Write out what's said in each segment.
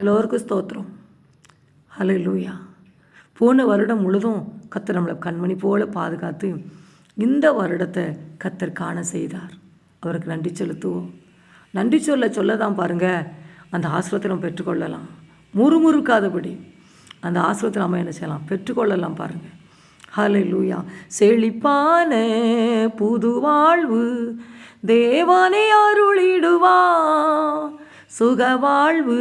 எல்லோருக்கும் ஸ்தோத்திரம். ஹலோ லூயா போன வருடம் முழுதும் கத்தர் நம்மளை கண்மணி போல பாதுகாத்து இந்த வருடத்தை கத்தர் காண செய்தார். அவருக்கு நன்றி செலுத்துவோம். நன்றி சொல்ல சொல்ல தான் பாருங்கள் அந்த ஆசிரத்தை நம்ம பெற்றுக்கொள்ளலாம். முறுமுறுக்காதபடி அந்த ஆசிரத்தை நம்ம என்ன செய்யலாம்? பெற்றுக்கொள்ளலாம் பாருங்கள் ஹலை லூயா செழிப்பான புது வாழ்வு தேவானே அருளிடுவா. சுக வாழ்வு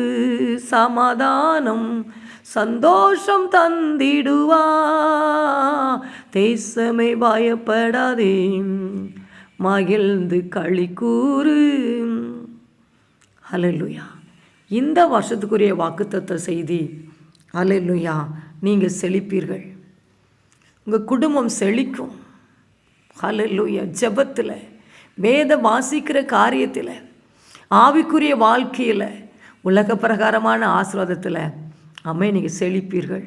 சமாதானம் சந்தோஷம் தந்திடுவா. தேசமே பயப்படாதே மகிழ்ந்து களி கூறு ஹலலுயா இந்த வருஷத்துக்குரிய வாக்குத்தத்த செய்தி ஹலலுயா நீங்கள் செழிப்பீர்கள். உங்கள் குடும்பம் செழிக்கும். ஹலலுயா ஜெபத்தில் வேத வாசிக்கிற காரியத்தில் ஆவிக்குரிய வாழ்க்கையில் உலக பிரகாரமான ஆசீர்வாதத்தில் அம்மையை நீங்கள் செழிப்பீர்கள்.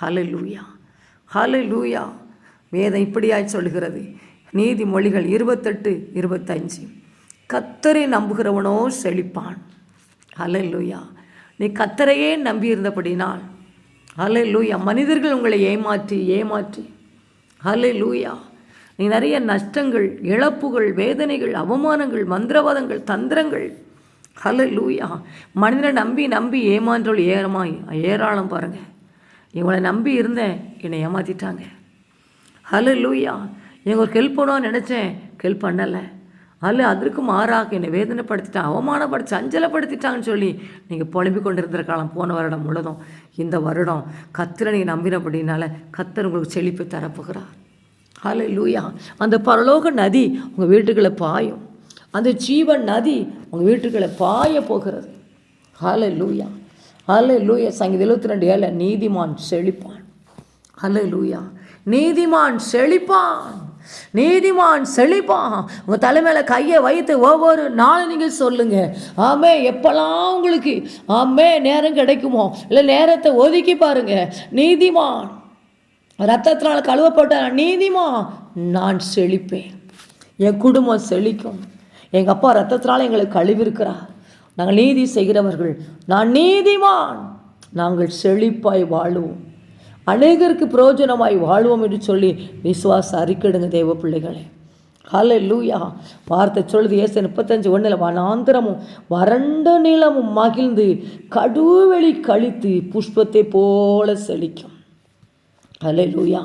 ஹலை லூயா ஹலை லூயா வேதம் இப்படியாய் சொல்கிறது நீதிமொழிகள் இருபத்தெட்டு இருபத்தஞ்சு. கத்தரை நம்புகிறவனோ செழிப்பான். ஹலலூயா நீ கத்தரையே நம்பியிருந்தபடினால் ஹலை லூயா மனிதர்கள் உங்களை ஏமாற்றி ஏமாற்றி ஹலை லூயா நீ நிறைய நஷ்டங்கள் இழப்புகள் வேதனைகள் அவமானங்கள் மந்திரவாதங்கள் தந்திரங்கள். ஹலோ லூயா மனிதனை நம்பி நம்பி ஏமாற்றோள் ஏறமா ஏராளம் பாருங்கள் இவங்களை நம்பி இருந்தேன் என்னை ஏமாற்றிட்டாங்க ஹலோ லூயா எங்க ஒரு ஹெல்ப் பண்ணுவான்னு நினச்சேன் ஹெல்ப் பண்ணலை. அல்ல அதற்கு மாறாக என்னை வேதனைப்படுத்திட்டான் அவமானப்படுத்தி அஞ்சலப்படுத்திட்டாங்கன்னு சொல்லி நீங்கள் புலம்பிக் கொண்டிருந்த காலம் போன வருடம் முழுதும். இந்த வருடம் கத்தரை நீங்கள் நம்பினபடினால கத்தர் உங்களுக்கு செழிப்பு தரப்போகிறார். ஹலோ லூயா அந்த பரலோக நதி உங்கள் வீட்டுக்குள்ளே பாயும். அந்த ஜீவன் நதி உங்கள் வீட்டுக்குள்ளே பாய போகிறது. ஹலோ லூயா ஹலே லூயா சங்கீத எழுபத்தி ரெண்டு ஏழை நீதிமான் செழிப்பான். ஹலே லூயா நீதிமான் செழிப்பான். நீதிமான் செழிப்பான். உங்கள் தலைமையில் கையை வைத்து ஒவ்வொரு நாளும் நீங்கள் சொல்லுங்கள் ஆமே எப்போல்லாம் உங்களுக்கு ஆமே நேரம் கிடைக்குமோ இல்லை நேரத்தை ஒதுக்கி பாருங்கள் நீதிமான். ரத்தத்தினால் கழுவப்பட்ட நீதிமான் நான் செழிப்பேன். என் குடும்பம் செழிக்கும். எங்கள் அப்பா ரத்தத்தினால் எங்களை கழுவிருக்கிறார் நாங்கள் நீதி செய்கிறவர்கள். நான் நீதிமான். நாங்கள் செழிப்பாய் வாழுவோம். அநேகருக்கு பிரயோஜனமாய் வாழ்வோம் என்று சொல்லி விசுவாச அறிக்கிடுங்க தேவ பிள்ளைகளே. ஹலே லூயா வார்த்தை சொல்லுது ஏசு முப்பத்தஞ்சு ஒன்றில் வனாந்திரமும் வறண்ட நிலமும் மகிழ்ந்து கடுவெளி கழித்து புஷ்பத்தை போல செழிக்கும். அலை லூயா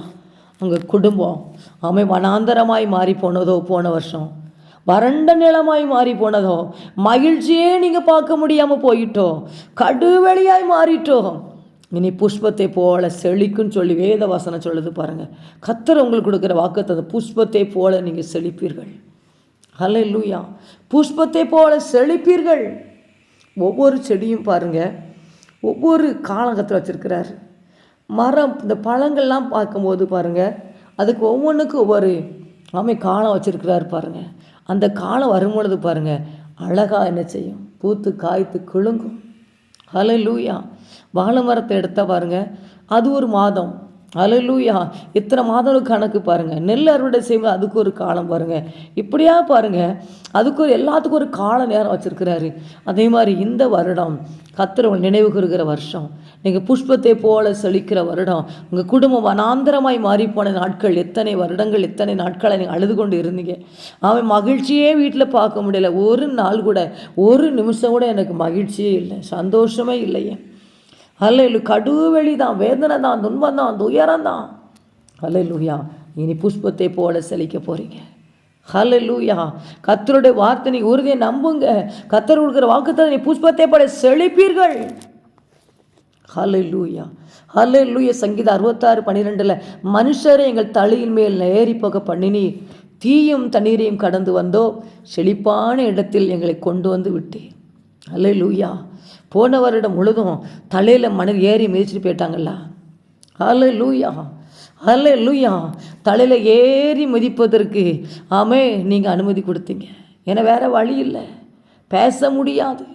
அங்கே குடும்பம் அமை வனாந்தரமாய் மாறி போனதோ போன வருஷம். வறண்ட நிலமாய் மாறி போனதோ மகிழ்ச்சியே நீங்கள் பார்க்க முடியாமல் போயிட்டோ. கடுவெளியாய் மாறிட்டோம் இனி புஷ்பத்தை போல செழிக்குன்னு சொல்லி வேத வசனம் சொல்லுது பாருங்கள் கத்தர் உங்களுக்கு கொடுக்குற வாக்கத்தை அந்த புஷ்பத்தை போல நீங்கள் செழிப்பீர்கள். அலை லூயா புஷ்பத்தை போல செழிப்பீர்கள். ஒவ்வொரு செடியும் பாருங்கள் ஒவ்வொரு காலகத்தில் வச்சுருக்கிறாரு. மரம் இந்த பழங்கள்லாம் பார்க்கும்போது பாருங்கள் அதுக்கு ஒவ்வொன்றுக்கும் ஒவ்வொரு ஆமை காலம் வச்சுருக்கிறாரு பாருங்கள் அந்த காலம் வரும்பொழுது பாருங்கள் அழகாக என்ன செய்யும்? பூத்து காய்த்து குலுங்கும். ஹலோ லூயா வாழை மரத்தை எடுத்தால் பாருங்கள் அது ஒரு மாதம். அலலூயா இத்தனை மாதம் கணக்கு பாருங்கள் நெல் அறுவடை செய்வது அதுக்கு ஒரு காலம் பாருங்கள் இப்படியா பாருங்கள் அதுக்கு ஒரு எல்லாத்துக்கும் ஒரு கால நேரம் வச்சுருக்கிறாரு. அதே மாதிரி இந்த வருடம் கத்திரவங்க நினைவு கூறுகிற வருஷம். நீங்கள் புஷ்பத்தை போல செழிக்கிற வருடம். உங்கள் குடும்பம் வனாந்தரமாய் மாறிப்போன நாட்கள். எத்தனை வருடங்கள் எத்தனை நாட்களை நீங்கள் அழுது கொண்டு இருந்தீங்க. அவன் மகிழ்ச்சியே வீட்டில் பார்க்க முடியல. ஒரு நாள் கூட ஒரு நிமிஷம் கூட எனக்கு மகிழ்ச்சியே இல்லை. சந்தோஷமே இல்லையே. அல்ல கடுவெளி தான் வேதனை தான் துன்பம் தான் துயரம் தான் அல்லையிலுயா இனி புஷ்பத்தை போல செழிக்க போகிறீங்க ஹலலூயா கத்தருடைய வார்த்தை நீ உறுதியை நம்புங்க. கத்தர் கொடுக்குற வாக்குத்தை நீ புஷ்பத்தை போல செழிப்பீர்கள். ஹலலூயா ஹலலூயா சங்கீத அறுபத்தாறு பன்னிரெண்டில் மனுஷரை எங்கள் தலையின் மேல் ஏறி போக பண்ணினி தீயும் தண்ணீரையும் கடந்து வந்தோ செழிப்பான இடத்தில் எங்களை கொண்டு வந்து விட்டேன் ஹலலூயா போன வருடம் முழுதும் தலையில் மணல் ஏறி மிதிச்சுட்டு போயிட்டாங்கல்ல. ஹலோ லூயா ஹலோ லூயா தலையில் ஏறி மிதிப்பதற்கு ஆமே நீங்கள் அனுமதி கொடுத்தீங்க. ஏன்னா வேறு வழி இல்லை. பேச முடியாது.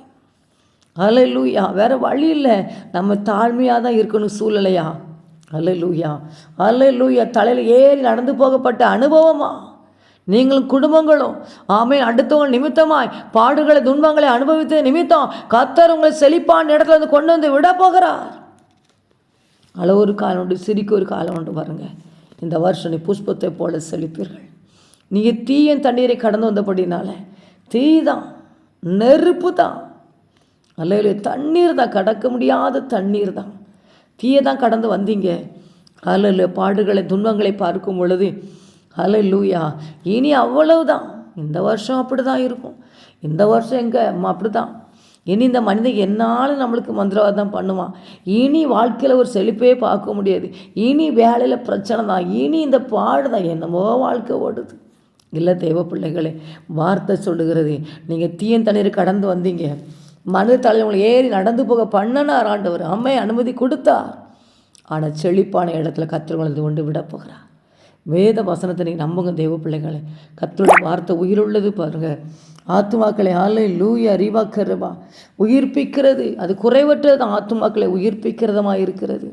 ஹலோ லூயா வேறு வழி இல்லை. நம்ம தாழ்மையாக தான் இருக்கணும் சூழ்நிலையா? அல்ல லூயா அல்ல லூயா தலையில் ஏறி நடந்து போகப்பட்ட அனுபவமா? நீங்களும் குடும்பங்களும். ஆமே அடுத்தவங்க நிமித்தமாய் பாடுகளை துன்பங்களை அனுபவித்த நிமித்தம் கத்தர் உங்களை செழிப்பான இடத்துல வந்து கொண்டு வந்து விட போகிறார் அளவு ஒரு காலம் உண்டு சிரிக்க ஒரு காலம் உண்டு பாருங்க. இந்த வருஷம் நீ புஷ்பத்தை போல செழிப்பீர்கள். நீங்கள் தீயன் தண்ணீரை கடந்து வந்தபடினால தீ தான் நெருப்பு தான் அல்ல தண்ணீர் தான் கடக்க முடியாத தண்ணீர் தான் தீயை தான் கடந்து வந்தீங்க. அல்ல பாடுகளை துன்பங்களை பார்க்கும் பொழுது ஹலோ லூயா இனி அவ்வளவுதான். இந்த வருஷம் அப்படி தான் இருக்கும். இந்த வருஷம் எங்கே? அப்படி தான் இனி இந்த மனிதன் என்னாலும் நம்மளுக்கு மந்திரவாதம் பண்ணுவான். இனி வாழ்க்கையில் ஒரு செழிப்பே பார்க்க முடியாது. இனி வேலையில் பிரச்சனை தான். இனி இந்த பாடு தான். என்னமோ வாழ்க்கை ஓடுது. இல்லை தெய்வ பிள்ளைகளே வார்த்தை சொல்லுகிறது. நீங்கள் தீயன் தண்ணீர் கடந்து வந்தீங்க. மனித தலைவங்களை ஏறி நடந்து போக பண்ணனார் ஆண்டவர். அம்மை அனுமதி கொடுத்தார். ஆனால் செழிப்பான இடத்துல கத்திரவங்களை கொண்டு விட போகிறார். வேத வசனத்தை நீங்கள் நம்புங்க தெய்வ பிள்ளைகளை. கத்தோட வார்த்தை உயிருள்ளது பாருங்கள் ஆத்துமாக்களை ஆலை லூயா அறிவாக்கிறவா உயிர்ப்பிக்கிறது. அது குறைவற்றது. ஆத்துமாக்களை உயிர்ப்பிக்கிறதமாக இருக்கிறது.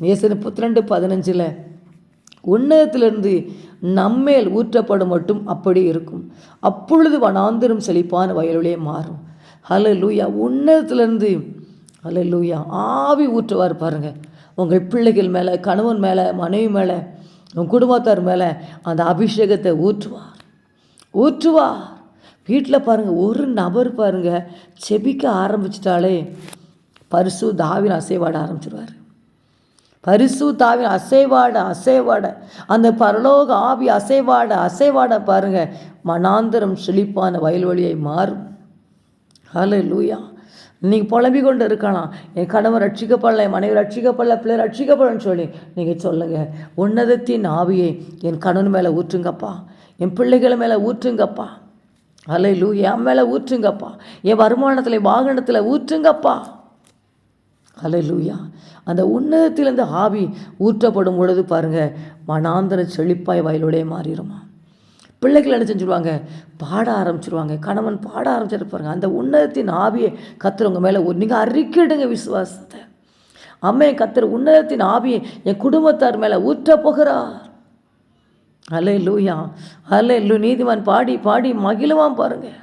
நேசன் முப்பத்தி பதினஞ்சில் உன்னதத்திலிருந்து நம்மேல் ஊற்றப்படும் மட்டும் அப்படி இருக்கும். அப்பொழுது வனாந்திரம் செழிப்பான வயலுடைய மாறும். ஹலோ லூயா உன்னதத்திலிருந்து ஹலோ லூயா ஆவி ஊற்றுவார் பாருங்கள் உங்கள் பிள்ளைகள் மேலே கணவன் மேலே மனைவி மேலே உன் குடும்பத்தார் மேலே அந்த அபிஷேகத்தை ஊற்றுவார் ஊற்றுவார் வீட்டில் பாருங்கள் ஒரு நபர் பாருங்கள் செபிக்க ஆரம்பிச்சிட்டாலே பரிசு தாவின் அசைவாட ஆரம்பிச்சிருவார். பரிசு தாவின் அசைவாட அசைவாட. அந்த பரலோக ஆவி அசைவாட அசைவாட பாருங்க மனாந்தரம் செழிப்பான வயல்வெளியை மாறும். ஹலோ லூயா நீங்கள் புலம்பி கொண்டு இருக்கலாம். என் கணவன் ரட்சிக்கப்படல என் மனைவி ரட்சிக்கப்படல பிள்ளை ரட்சிக்கப்படன்னு சொல்லி நீங்கள் சொல்லுங்கள் உன்னதத்தின் ஆவியை என் கணவன் மேலே ஊற்றுங்கப்பா. என் பிள்ளைகள் மேலே ஊற்றுங்கப்பா. அலை லூ என் மேலே ஊற்றுங்கப்பா. என் வருமானத்தில் வாகனத்தில் ஊற்றுங்கப்பா. அலை லூயா அந்த உன்னதத்திலிருந்து ஆவி ஊற்றப்படும் பொழுது பாருங்கள் மனாந்திர செழிப்பாய் வயலுடைய மாறிடுமா. பிள்ளைகள் என்ன செஞ்சுருவாங்க? பாட ஆரம்பிச்சிருவாங்க. கணவன் பாட ஆரம்பிச்சிட்டு பாருங்க அந்த உன்னதத்தின் ஆவியை கத்துறவங்க மேலே நீங்கள் அறிக்கிடுங்க விசுவாசத்தை. அம்மையை கத்துற உன்னதத்தின் ஆவியை என் குடும்பத்தார் மேலே ஊற்ற போகிறார். அலே லூயா அலே லூ நீதிவான் பாடி பாடி மகிழுவான் பாருங்கள்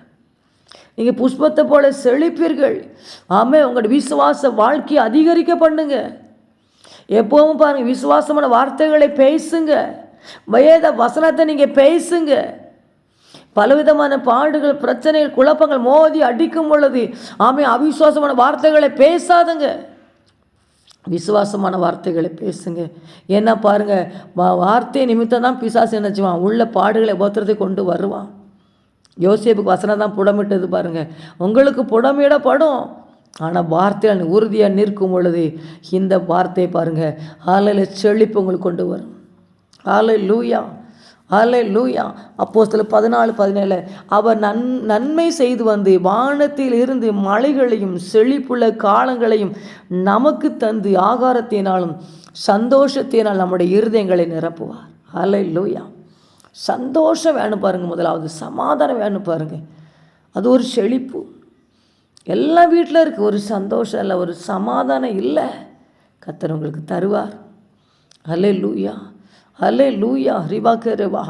நீங்கள் புஷ்பத்தை போல செழிப்பீர்கள். ஆமே உங்களோட விசுவாச வாழ்க்கையை அதிகரிக்க பண்ணுங்க. எப்பவும் பாருங்கள் விசுவாசமான வார்த்தைகளை பேசுங்க. வேத வசனத்தை நீங்கள் பேசுங்க. பலவிதமான பாடுகள் பிரச்சனைகள் குழப்பங்கள் மோதி அடிக்கும் பொழுது ஆமே அவிசுவாசமான வார்த்தைகளை பேசாதுங்க. விசுவாசமான வார்த்தைகளை பேசுங்க. என்ன பாருங்கள் வார்த்தை நிமித்தம் தான் பிசாசு நினச்சிவான் உள்ள பாடுகளை போத்துறதை கொண்டு வருவான். யோசேப்புக்கு வசனம் தான் புடமிட்டது பாருங்கள் உங்களுக்கு புடமிடப்படும். ஆனால் வார்த்தைகள் உறுதியாக நிற்கும் பொழுது இந்த வார்த்தையை பாருங்கள் ஆலையில் செழிப்பு உங்களுக்கு கொண்டு வரும். ஆலை லூயா ஆலை லூயா அப்போ சில பதினாலு பதினேழு. அவர் நன் நன்மை செய்து வந்து வானத்தில் இருந்து மலைகளையும் செழிப்புள்ள காலங்களையும் நமக்கு தந்து ஆகாரத்தினாலும் சந்தோஷத்தினால் நம்முடைய இருதயங்களை நிரப்புவார். அலை லூயா சந்தோஷம் வேணும் பாருங்கள் முதலாவது. சமாதானம் வேணும் பாருங்கள் அது ஒரு செழிப்பு. எல்லா வீட்டில் இருக்குது ஒரு சந்தோஷம் இல்லை ஒரு சமாதானம் இல்லை. கத்தர் உங்களுக்கு தருவார். அலே லூயா அலே லூயா ரிவாக்கருவா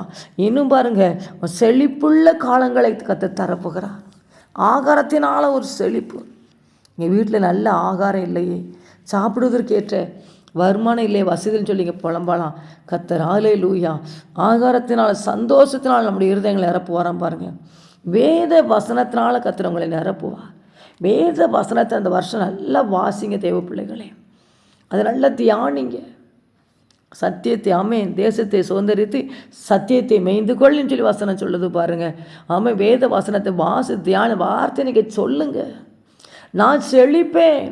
இன்னும் பாருங்கள் செழிப்புள்ள காலங்களை கற்று தரப்போகிறார். ஆகாரத்தினால் ஒரு செழிப்பு. எங்கள் வீட்டில் நல்ல ஆகாரம் இல்லையே. சாப்பிடுவதற்கேற்ற வருமானம் இல்லை வசதின்னு சொல்லி இங்கே புலம்பலாம். கத்தர் ஆலே லூயா ஆகாரத்தினால் சந்தோஷத்தினால் நம்முடைய இருதயங்களை நிரப்புவாராம் பாருங்கள் வேத வசனத்தினால் கத்துறவங்களை நிரப்புவார். வேத வசனத்தை அந்த வருஷம் நல்லா வாசிங்க தேவ பிள்ளைகளே. அதை நல்லா தியானிங்க. சத்தியத்தை ஆமே தேசத்தை சுதந்திரித்து சத்தியத்தை மெய்ந்து கொள்ளுன்னு சொல்லி வசனம் சொல்லுது பாருங்கள் ஆமாம் வேத வசனத்தை வாசு தியான வார்த்தை நீங்கள் சொல்லுங்கள் நான் செழிப்பேன்.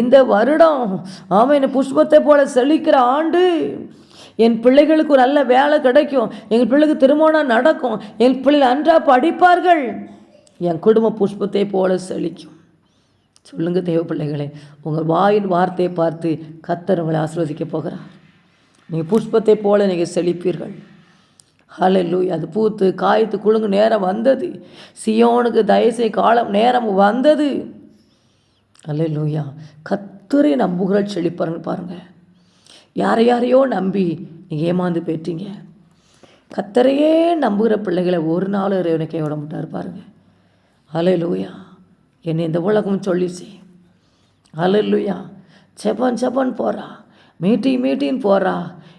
இந்த வருடம் ஆமாம் என்னை புஷ்பத்தை போல செழிக்கிற ஆண்டு என் பிள்ளைகளுக்கு ஒரு நல்ல வேலை கிடைக்கும். எங்கள் பிள்ளைக்கு திருமணம் நடக்கும். என் பிள்ளைகள் அன்றாக படிப்பார்கள். என் குடும்ப புஷ்பத்தை போல செழிக்கும். சொல்லுங்கள் தேவ பிள்ளைகளே. உங்கள் வாயின் வார்த்தையை பார்த்து கத்தர் உங்களை ஆசிர்வதிக்க போகிறார். நீங்கள் புஷ்பத்தை போல நீங்கள் செழிப்பீர்கள். ஹலல்லு அது பூத்து காய்த்து குழுங்கு நேரம் வந்தது. சியோனுக்கு தயசை காலம் நேரம் வந்தது. அல்ல கத்துரை நம்புகள் செழிப்பாருங்க பாருங்கள் யாரை யாரையோ நம்பி நீங்கள் ஏமாந்து போயிட்டீங்க. கத்தரையே நம்புகிற பிள்ளைகளை ஒரு நாள் இறைவனை கைவிட மாட்டார் பாருங்க. அலையலூயா என்னை இந்த உலகம் சொல்லிச்சு. அலையலூயா செப்பன் செப்பன் போகிறா மீட்டிங் மீட்டிங் போகிறா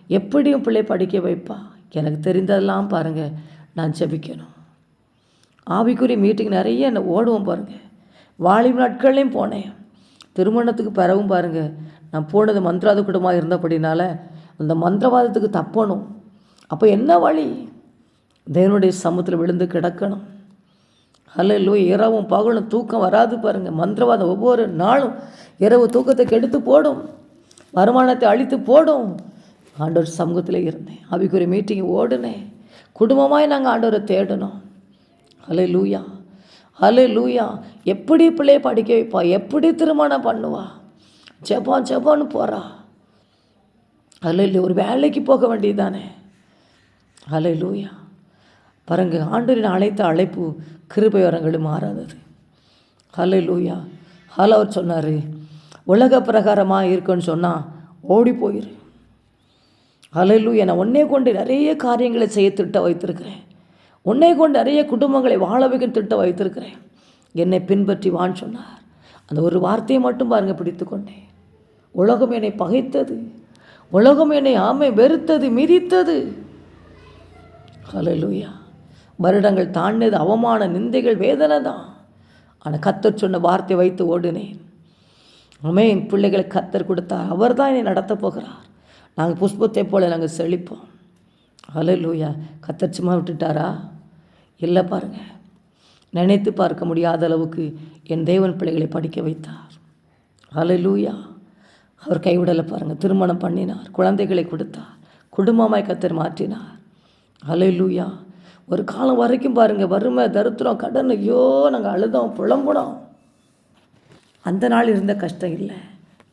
எப்படியும் பிள்ளை படிக்க வைப்பா. எனக்கு தெரிந்ததெல்லாம் பாருங்கள் நான் ஜெபிக்கணும். ஆவிக்குரிய மீட்டிங் நிறைய என்ன ஓடுவோம் பாருங்கள் வாலிப நாட்கள்லையும் போனேன். திருமணத்துக்கு பிறகும் பாருங்கள் நான் போனது மந்திராத குடும்பமாக இருந்தபடினால அந்த மந்திரவாதத்துக்கு தப்பணும். அப்போ என்ன வழி? தேவனுடைய சமூகத்தில் விழுந்து கிடக்கணும். அல்ல இரவும் பகலும் தூக்கம் வராது பாருங்கள் மந்திரவாதம் ஒவ்வொரு நாளும் இரவு தூக்கத்தை கெடுத்து போடும். வருமானத்தை அழித்து போடும். ஆண்டவர் சமூகத்தில் இருந்தேன். அவைக்குரிய மீட்டிங் ஓடுனேன். குடும்பமாய் நாங்கள் ஆண்டோரை தேடணும். அலை லூயா அலை லூயா எப்படி பிள்ளைய படிக்க வைப்பா? எப்படி திருமணம் பண்ணுவா? ஜப்பான் ஜப்பான்னு போகிறா ஹலே ஒரு வேலைக்கு போக வேண்டியதானே அலை லூயா பாருங்க ஆண்டோரின் அழைத்த அழைப்பு கிருபை வரங்களும் மாறாதது. அலை லூயா ஹலோ அவர் சொன்னார் உலக பிரகாரமாக இருக்குன்னு சொன்னால் ஓடி போயிரு. ஹalleluya நான் உன்னை கொண்டு நிறைய காரியங்களை செய்ய திட்டம் வைத்திருக்கிறேன். உன்னை கொண்டு நிறைய குடும்பங்களை வாழ வைக்க திட்ட வைத்திருக்கிறேன். என்னை பின்பற்றி வான்னு சொன்னார். அந்த ஒரு வார்த்தையை மட்டும் பாருங்கள் பிடித்து கொண்டேன் உலகம் என்னை பகைத்தது. உலகம் என்னை ஆமை வெறுத்தது மிதித்தது. ஹalleluya வருடங்கள் தாண்டது அவமான நிந்தைகள் வேதனை தான் ஆனால் கத்தர் சொன்ன வார்த்தை வைத்து ஓடினேன். அமேன் பிள்ளைகளை கத்தர் கொடுத்தார் அவர் தான் என்னை நடத்தப் போகிறார். நாங்கள் புஷ்பத்தை போல நாங்கள் செழிப்போம். ஹalleluya கத்தர் சும்மா விட்டுட்டாரா? இல்லை பாருங்கள் நினைத்து பார்க்க முடியாத அளவுக்கு என் தேவன் பிள்ளைகளை படிக்க வைத்தார். ஹalleluya அவர் கைவிடலை பாருங்கள் திருமணம் பண்ணினார். குழந்தைகளை கொடுத்தார். குடும்பமாய் கத்தர் மாற்றினார். ஹalleluya ஒரு காலம் வரைக்கும் பாருங்கள் வறுமை தருத்திரம் கடன் ஐயோ நாங்கள் அழுதோம் புலம்புனோம். அந்த நாள் இருந்த கஷ்டம் இல்லை.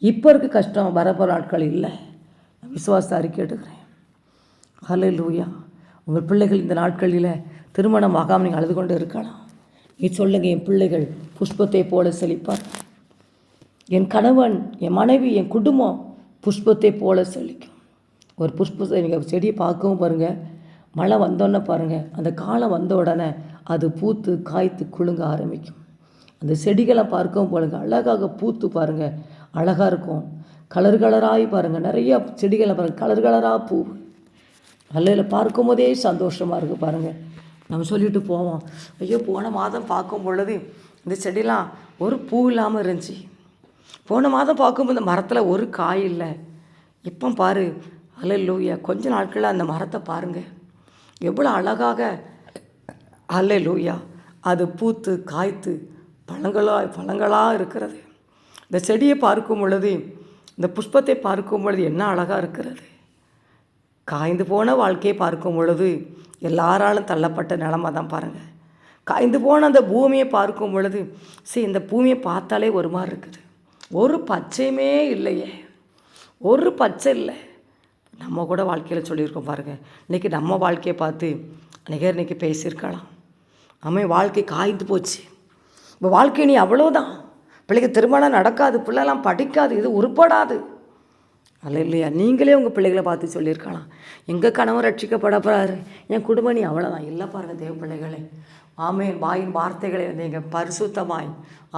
இப்போ இருக்க கஷ்டம் வரப்போகிற நாட்கள் இல்லை. நான் விசுவாச அறிக்கை எடுக்கிறேன் ஹலே லூயா உங்கள் பிள்ளைகள் இந்த நாட்களில் திருமணம் ஆகாமல் நீங்கள் அழுது கொண்டு இருக்கலாம். நீ சொல்லுங்கள் என் பிள்ளைகள் புஷ்பத்தை போல செழிப்பார். என் கணவன் என் மனைவி என் குடும்பம் புஷ்பத்தை போல செழிக்கும். ஒரு புஷ்பத்தை நீங்கள் செடியை பார்க்கவும் பாருங்கள் மழை வந்தோன்னே பாருங்கள் அந்த காலம் வந்த உடனே அது பூத்து காய்த்து குலுங்க ஆரம்பிக்கும். அந்த செடிகளை பார்க்கவும் பாருங்கள் அழகாக பூத்து பாருங்கள் அழகாக இருக்கும். கலர் கலராகி பாருங்கள் நிறைய செடிகளை பாருங்கள் கலர் கலராக பூ. அல்லையில் பார்க்கும் போதே சந்தோஷமாக இருக்குது பாருங்கள் நம்ம சொல்லிட்டு போவோம். ஐயோ போன மாதம் பார்க்கும் பொழுது இந்த செடிலாம் ஒரு பூ இல்லாமல் இருந்துச்சு. போன மாதம் பார்க்கும்போது இந்த மரத்தில் ஒரு காய் இல்லை. இப்போ பாரு? அல்ல கொஞ்ச நாட்களில் அந்த மரத்தை பாருங்கள் எவ்வளோ அழகாக. அல்ல அது பூத்து காய்த்து பழங்களாக பழங்களாக இருக்கிறது. இந்த செடியை பார்க்கும் பொழுது இந்த புஷ்பத்தை பார்க்கும் பொழுது என்ன அழகாக இருக்கிறது? காய்ந்து போன வாழ்க்கையை பார்க்கும் பொழுது எல்லாராலும் தள்ளப்பட்ட நிலமை தான் பாருங்கள் காய்ந்து போன அந்த பூமியை பார்க்கும் பொழுது சரி இந்த பூமியை பார்த்தாலே ஒரு மாதிரி இருக்குது. ஒரு பச்சையுமே இல்லையே. ஒரு பச்சை இல்லை. நம்ம கூட வாழ்க்கையில் சொல்லியிருக்கோம் பாருங்கள் இன்றைக்கி நம்ம வாழ்க்கையை பார்த்து அன்றைக்கே இன்றைக்கி பேசியிருக்கலாம். அம்மே வாழ்க்கை காய்ந்து போச்சு. இப்போ வாழ்க்கை நீ அவ்வளோதான் பிள்ளைக்கு திருமணம் நடக்காது பிள்ளைலாம் படிக்காது இது உருப்படாது. அல்ல இல்லையா நீங்களே உங்கள் பிள்ளைகளை பார்த்து சொல்லியிருக்கலாம். எங்கள் கணவன் ரட்சிக்கப்பட போகிறாரு என் குடும்பம் நீ அவ்வளோதான் இல்லை பாருங்கள் தேவ பிள்ளைகளே. ஆமே வாயின் வார்த்தைகளை நீங்கள் பரிசுத்தமாய்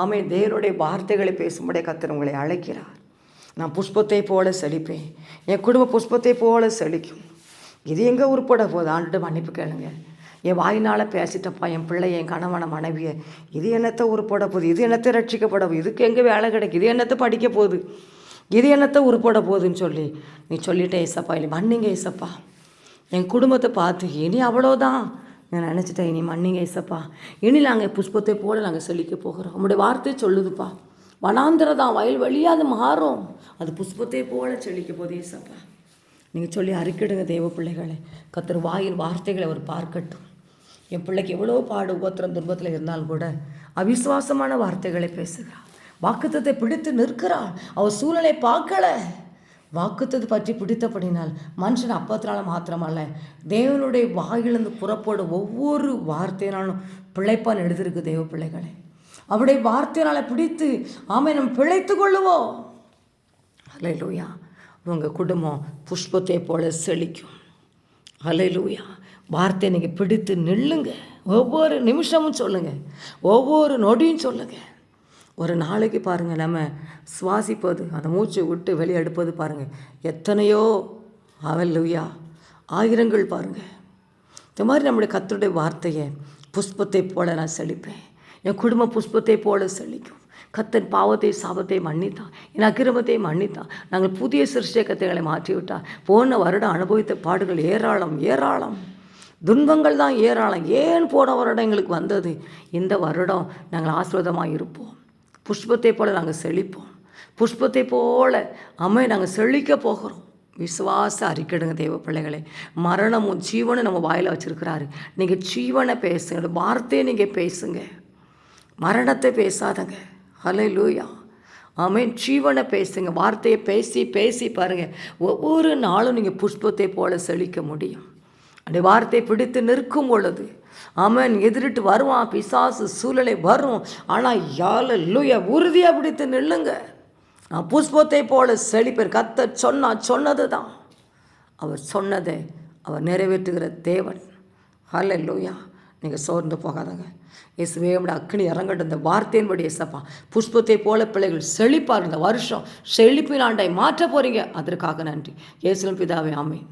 ஆமே தேவனுடைய வார்த்தைகளை பேசும்படியே கத்தர் உங்களை அழைக்கிறார். நான் புஷ்பத்தை போல செழிப்பேன். என் குடும்ப புஷ்பத்தை போல செழிக்கும். இது எங்கே உருப்பட போகுது? ஆண்டு மன்னிப்பு கேளுங்க. என் வாயினால் பேசிட்டப்பா என் பிள்ளை என் கணவனை மனைவியை. இது என்னத்தை உருப்பட போகுது? இது என்னத்தை ரட்சிக்கப்பட போகுது? இதுக்கு எங்கே வேலை கிடைக்குது? இது என்னத்தை படிக்க போகுது? இது என்னத்தை உருப்பட போகுதுன்னு சொல்லி நீ சொல்லிட்டே ஏசப்பா இல்லை மன்னிங்க ஏசப்பா. என் குடும்பத்தை பார்த்து இனி அவ்வளோதான் நான் நினச்சிட்டேன் இனி மன்னிங்க ஏசப்பா. இனி நாங்கள் புஷ்பத்தை போல நாங்கள் செழிக்க போகிறோம். உங்களுடைய வார்த்தை சொல்லுதுப்பா. வனாந்திரதான் வயல் வழியாக அது மாறும். அது புஷ்பத்தை போல செழிக்க போது ஏசப்பா. நீங்கள் சொல்லி அறிக்கிடுங்க தேவ பிள்ளைகளை. கத்தர் வாயின் வார்த்தைகளை அவர் பார்க்கட்டும். என் பிள்ளைக்கு எவ்வளோ பாடு உபத்திரம் துன்பத்தில் இருந்தாலும் கூட அவிசுவாசமான வார்த்தைகளை பேசுகிறாள். வாக்குத்தத்தை பிடித்து நிற்கிறாள். அவள் சூழலை பார்க்கல. வாக்குத்தது பற்றி பிடித்தப்படினால் மனுஷன் அப்பத்தினால மாத்திரமல்ல தேவனுடைய வாயிலிருந்து புறப்போட ஒவ்வொரு வார்த்தையினாலும் பிழைப்பான் எழுதியிருக்கு தேவ பிள்ளைகளை. அவருடைய வார்த்தையினால் பிடித்து ஆமை நம்ம பிழைத்து கொள்ளுவோம். அலையிலூயா உங்கள் குடும்பம் புஷ்பத்தை போல செழிக்கும். அலையிலூயா வார்த்தையை நீங்கள் பிடித்து நில்லுங்க. ஒவ்வொரு நிமிஷமும் சொல்லுங்கள் ஒவ்வொரு நொடியும் சொல்லுங்கள் ஒரு நாளைக்கு பாருங்கள் நம்ம சுவாசிப்பது அந்த மூச்சை விட்டு வெளியே எடுப்பது பாருங்கள் எத்தனையோ அவல்லுயா ஆயிரங்கள் பாருங்கள் இந்த மாதிரி நம்முடைய கத்தருடைய வார்த்தையை புஷ்பத்தை போல நான் செழிப்பேன். என் குடும்ப புஷ்பத்தை போல செழிக்கும். கத்தன் பாவத்தை சாபத்தை மன்னித்தான் என் அக்கிரமத்தை மன்னித்தான் நாங்கள் புதிய சிருஷ்டக்கத்தைகளை மாற்றிவிட்டார் போன வருடம் அனுபவித்த பாடுகள் ஏராளம் ஏராளம். துன்பங்கள் தான் ஏராளம். ஏன் போன வருடம் எங்களுக்கு வந்தது? இந்த வருடம் நாங்கள் ஆசிர்வாதமாக இருப்போம். புஷ்பத்தை போல் நாங்கள் செழிப்போம். புஷ்பத்தை போல் அம்மை நாங்கள் செழிக்க போகிறோம். விசுவாச அறிக்கைடுங்க தெய்வ பிள்ளைகளே. மரணமும் ஜீவனும் நம்ம வாயில் வச்சுருக்கிறாரு. நீங்கள் ஜீவனை பேசுங்க. வார்த்தையை நீங்கள் பேசுங்க. மரணத்தை பேசாதங்க. ஹலை லூயா ஆமீன். ஜீவனை பேசுங்க. வார்த்தையை பேசி பேசி பாருங்கள் ஒவ்வொரு நாளும் நீங்கள் புஷ்பத்தை போல செழிக்க முடியும். அந்த வார்த்தையை பிடித்து நிற்கும் பொழுது அவன் எதிரிட்டு வருவான் பிசாசு சூழலை வரும். ஆனால் யாழ லூய உறுதியாக பிடித்து நில்லுங்க. நான் புஷ்பத்தை போல செழிப்பேன். கத்த சொன்னா சொன்னது தான் அவர் சொன்னதை அவர் நிறைவேற்றுகிற தேவன். ஹலை லூயா நீங்கள் சோர்ந்து போகாதங்க. இயேசுவே உடைய அக்னி இறங்கட்டும். இந்த வார்த்தையின்படி இயேசப்பா புஷ்பத்தை போல பிள்ளைகள் செழிப்பார். இந்த வருஷம் செழிப்பின் ஆண்டை மாற்ற போகிறீங்க அதற்காக நன்றி. இயேசுலம் பிதாவே ஆமேன்.